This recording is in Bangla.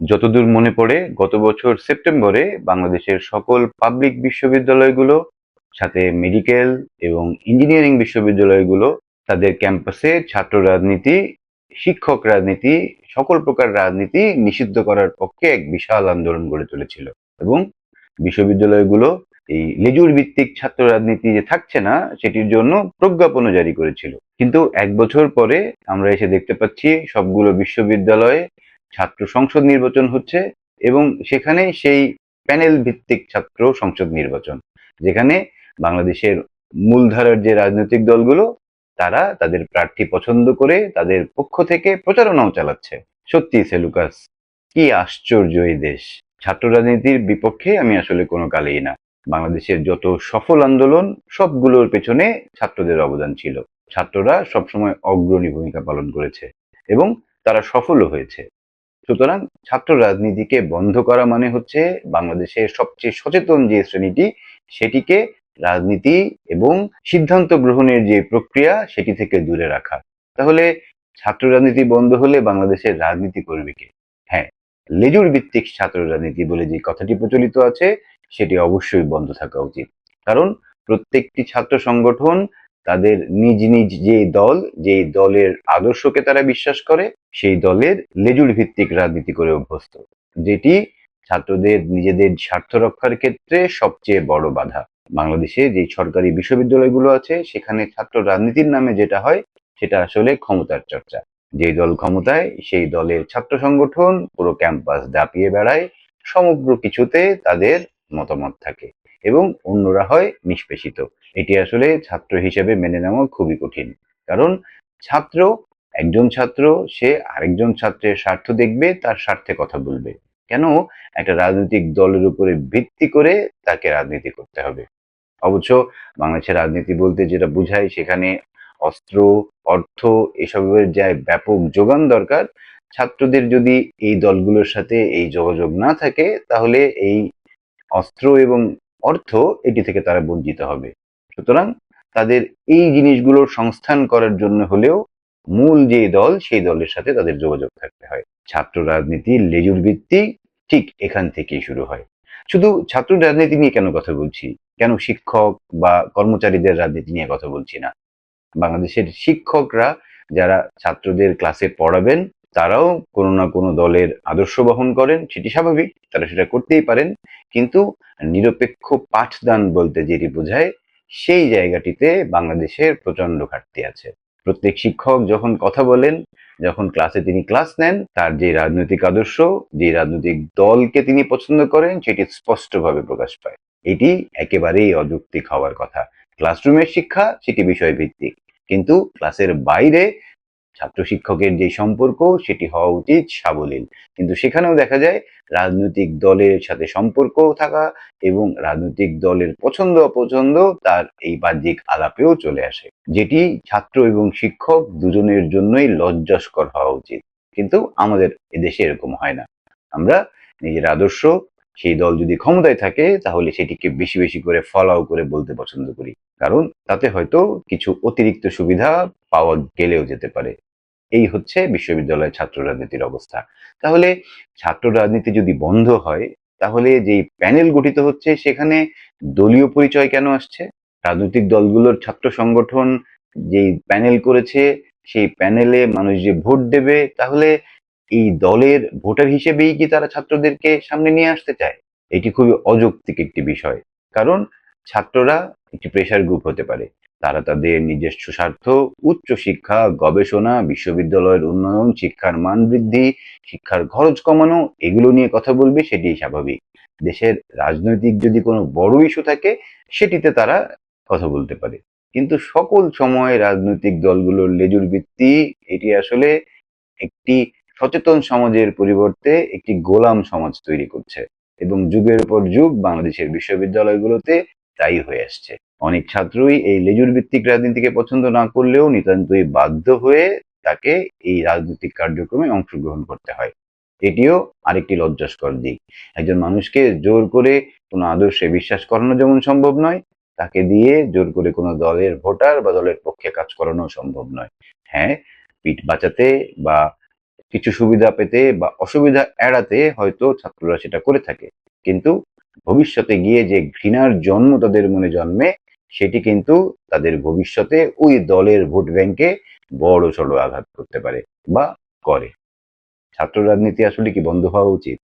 যতদূর মনে পড়ে, গত বছর সেপ্টেম্বরে বাংলাদেশের সকল পাবলিক বিশ্ববিদ্যালয়গুলো, সাথে মেডিকেল এবং ইঞ্জিনিয়ারিং বিশ্ববিদ্যালয়গুলো, তাদের ক্যাম্পাসে ছাত্র রাজনীতি, শিক্ষক রাজনীতি, সকল প্রকার রাজনীতি নিষিদ্ধ করার পক্ষে এক বিশাল আন্দোলন গড়ে তুলেছিল। এবং বিশ্ববিদ্যালয়গুলো এই লেজুর ভিত্তিক ছাত্র রাজনীতি যে থাকছে না, সেটির জন্য প্রজ্ঞাপনও জারি করেছিল। কিন্তু এক বছর পরে আমরা এসে দেখতে পাচ্ছি, সবগুলো বিশ্ববিদ্যালয়ে ছাত্র সংসদ নির্বাচন হচ্ছে এবং সেখানে সেই প্যানেল ভিত্তিক ছাত্র সংসদ নির্বাচন, যেখানে বাংলাদেশের মূলধারার যে রাজনৈতিক দলগুলো, তারা তাদের প্রার্থী পছন্দ করে তাদের পক্ষ থেকে প্রচারণাও চালাচ্ছে। সত্যি, সেলুকাস, কি আশ্চর্য এই দেশ! ছাত্র রাজনীতির বিপক্ষে আমি আসলে কোনো কালেই না। বাংলাদেশের যত সফল আন্দোলন, সবগুলোর পেছনে ছাত্রদের অবদান ছিল। ছাত্ররা সবসময় অগ্রণী ভূমিকা পালন করেছে এবং তারা সফলও হয়েছে। সুতরাং ছাত্র রাজনীতিকে বন্ধ করা মানে হচ্ছে বাংলাদেশের সবচেয়ে সচেতন যে শ্রেণীটি, সেটিকে রাজনীতি এবং সিদ্ধান্ত গ্রহণের যে প্রক্রিয়া, সেটি থেকে দূরে রাখা। তাহলে ছাত্র রাজনীতি বন্ধ হলে বাংলাদেশের রাজনীতি করবে কে? হ্যাঁ লেজুর ভিত্তিক ছাত্র রাজনীতি বলে যে কথাটি প্রচলিত আছে, সেটি অবশ্যই বন্ধ থাকা উচিত। কারণ প্রত্যেকটি ছাত্র সংগঠন তাদের নিজ নিজ যে দল যে দলের আদর্শকে তারা বিশ্বাস করে, সেই দলের লেজুর ভিত্তিক রাজনীতি করে অভ্যস্ত। যেটি ছাত্রদের, নিজেদের স্বার্থ রক্ষার ক্ষেত্রে সবচেয়ে বড় বাধা। বাংলাদেশে যে সরকারি বিশ্ববিদ্যালয়গুলো আছে, সেখানে ছাত্র রাজনীতির নামে যেটা হয়, সেটা আসলে ক্ষমতার চর্চা। যে দল ক্ষমতায়, সেই দলের ছাত্র সংগঠন পুরো ক্যাম্পাস দাপিয়ে বেড়ায়, সমগ্র কিছুতে তাদের মতামত থাকে। এবং অন্যরা হয় নিষ্পেষিত। এটি আসলে ছাত্র হিসেবে মেনে নেওয়া খুবই কঠিন। কারণ ছাত্র, একজন ছাত্র, সে আরেকজন ছাত্রের স্বার্থ দেখবে, তার স্বার্থে কথা বলবে। কেন? একটা রাজনৈতিক দলের উপরে ভিত্তি করে তাকে রাজনীতি করতে হবে। অবশ্য বাংলাদেশের রাজনীতি বলতে যেটা বোঝায়, সেখানে অস্ত্র, অর্থ এসবের যা ব্যাপক যোগান দরকার, ছাত্রদের যদি এই দলগুলোর সাথে এই যোগাযোগ না থাকে, তাহলে এই অস্ত্র এবং অর্থ এটি থেকে তারা বঞ্চিত হবে। সুতরাং তাদের এই জিনিসগুলোর সংস্থান করার জন্য হলেও মূল যে দল, সেই দলের সাথে তাদের যোগাযোগ থাকতে হয়। ছাত্র রাজনীতি, লেজুর ভিত্তি ঠিক এখান থেকেই শুরু হয়। শুধু ছাত্র রাজনীতি নিয়ে কেন কথা বলছি? কেন শিক্ষক বা কর্মচারীদের রাজনীতি নিয়ে কথা বলছি না? বাংলাদেশের শিক্ষকরা যারা ছাত্রদের ক্লাসে পড়াবেন তারাও কোনো না কোনো দলের আদর্শ বহন করেন, সেটি স্বাভাবিক, তারা সেটা করতেই পারেন। কিন্তু নিরপেক্ষ পাঠদান বলতে যেটি বোঝায়, সেই জায়গাটিতে বাংলাদেশের প্রচণ্ড ঘাটতি আছে। প্রত্যেক শিক্ষক যখন কথা বলেন, যখন ক্লাসে তিনি ক্লাস নেন, তার যে রাজনৈতিক আদর্শ, যে রাজনৈতিক দলকে তিনি পছন্দ করেন, সেটি স্পষ্টভাবে প্রকাশ পায়। এটি একেবারেই অযৌক্তিক হওয়ার কথা। ক্লাসরুমের শিক্ষা, সেটি বিষয় ভিত্তিক কিন্তু ক্লাসের বাইরে ছাত্র শিক্ষকের যে সম্পর্ক, সেটি হওয়া উচিত সাবলীল। কিন্তু সেখানেও দেখা যায়, রাজনৈতিক দলের সাথে সম্পর্ক থাকা এবং রাজনৈতিক দলের পছন্দ অপছন্দ তার এই বাহ্যিক আলাপেও চলে আসে। যেটি ছাত্র এবং শিক্ষক দুজনের জন্যই লজ্জাস্কর হওয়া উচিত। কিন্তু আমাদের এদেশে এরকম হয় না। আমরা নিজের আদর্শ, সেই দল যদি ক্ষমতায় থাকে, তাহলে সেটিকে বেশি বেশি করে ফলাও করে বলতে পছন্দ করি। কারণ তাতে হয়তো কিছু অতিরিক্ত সুবিধা পাওয়া গেলেও যেতে পারে। এই হচ্ছে বিশ্ববিদ্যালয়ের ছাত্র রাজনীতির অবস্থা। তাহলে ছাত্র রাজনীতি যদি বন্ধ হয়, তাহলে যেই প্যানেল গঠিত হচ্ছে, সেখানে দলীয় পরিচয় কেন আসছে? রাজনৈতিক দলগুলোর ছাত্র সংগঠন যেই প্যানেল করেছে, সেই প্যানেলে মানুষ যে ভোট দেবে, তাহলে এই দলের ভোটার হিসেবেই কি তারা ছাত্রদেরকে সামনে নিয়ে আসতে চায়? এটি খুবই অযৌক্তিক একটি বিষয়। কারণ ছাত্ররা একটি প্রেশার গ্রুপ হতে পারে। তারা তাদের নিজস্ব স্বার্থ, উচ্চ শিক্ষা, গবেষণা, বিশ্ববিদ্যালয়ের উন্নয়ন, শিক্ষার মান বৃদ্ধি, শিক্ষার খরচ কমানো, এগুলো নিয়ে কথা বলবে সেটি স্বাভাবিক। দেশের রাজনৈতিক যদি কোনো বড় ইস্যু থাকে, সেটিতে তারা কথা বলতে পারে। কিন্তু সকল সময় রাজনৈতিক দলগুলোর লেজুর ভিত্তি, এটি আসলে একটি সচেতন সমাজের পরিবর্তে একটি গোলাম সমাজ তৈরি করছে এবং যুগের পর যুগ বাংলাদেশের বিশ্ববিদ্যালয়গুলোতে তাই হয়ে আসছে। অনেক ছাত্রই এই লেজুর ভিত্তিক রাজনীতিকে পছন্দ না করলেও নিতান্তই বাধ্য হয়ে তাকে এই রাজনৈতিক কার্যক্রমে অংশগ্রহণ করতে হয়। এটিও আরেকটি লজ্জাস্কর দিক। একজন মানুষকে জোর করে কোনো আদর্শে বিশ্বাস করানো যেমন সম্ভব নয়, তাকে দিয়ে জোর করে কোনো দলের ভোটার বা দলের পক্ষে কাজ করানো সম্ভব নয়। হ্যাঁ পিঠ বাঁচাতে বা কিছু সুবিধা পেতে বা অসুবিধা এড়াতে হয়তো ছাত্ররা সেটা করে থাকে। কিন্তু ভবিষ্যতে গিয়ে যে ঘৃণার জন্ম তাদের মনে জন্মে সেটি কিন্তু তাদের ভবিষ্যতে ওই দলের ভোট ব্যাংকে বড় সড় আঘাত করতে পারে বা করে। ছাত্র রাজনীতি আসলে কি বন্ধ হওয়া উচিত?